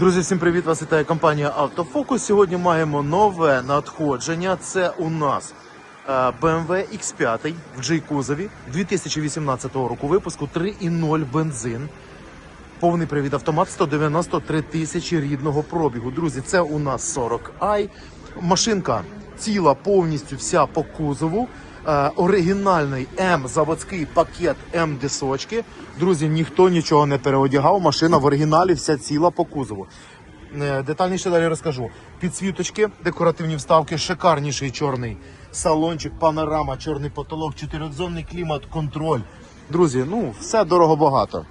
Друзі, всім привіт! Вас вітає компанія Автофокус. Сьогодні маємо нове надходження. Це у нас е, BMW X5 в J-кузові 2018 року випуску 3.0 бензин. Повний привід автомат 193 тисячі рідного пробігу. Друзі, це у нас 40i. Машинка ціла повністю вся по кузову. Е, оригінальний М заводський пакет М дисочки. Друзі, ніхто нічого не переодягав. Машина в оригіналі вся ціла по кузову. Е, Детальніше далі розкажу. Підсвіточки, декоративні вставки, шикарніший чорний салончик, панорама, чорний потолок, чотирьохзонний клімат, контроль. Друзі, ну все дорого багато.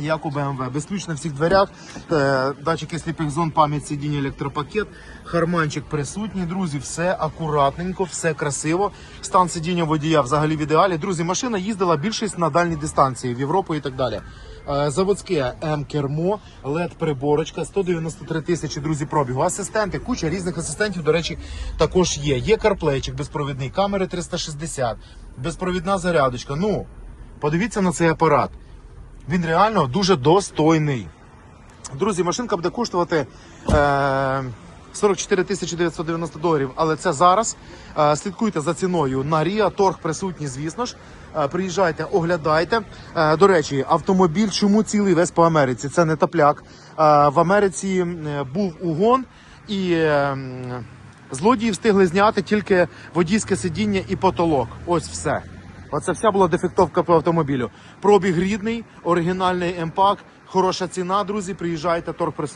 Як у BMW, безключ на всіх дверях, е, датчики сліпих зон, пам'ять сидіння, електропакет, харманчик присутній. Друзі, все акуратненько, все красиво. Стан сидіння водія взагалі в ідеалі. Друзі, машина їздила більшість на дальні дистанції в Європу і так далі. Е, Заводське М-кермо, led приборочка, 193 тисячі друзі пробігу. Асистенти, куча різних асистентів, до речі, також є. Є карплейчик безпровідний, камери 360, безпровідна зарядочка. Ну, подивіться на цей апарат. Він реально дуже достойний. Друзі, машинка буде коштувати е, 44 990 доларів, але це зараз. Е, слідкуйте за ціною на Ріа. Торг присутній, звісно ж. Е, приїжджайте, оглядайте. Е, до речі, автомобіль чому цілий весь по Америці? Це не топляк. В Америці був угон і. е, Злодії встигли зняти тільки водійське сидіння і потолок. Ось все. Оце вся була дефектовка по автомобілю. Пробіг рідний, оригінальний емпак, хороша ціна, друзі. Приїжджайте, торг присутній.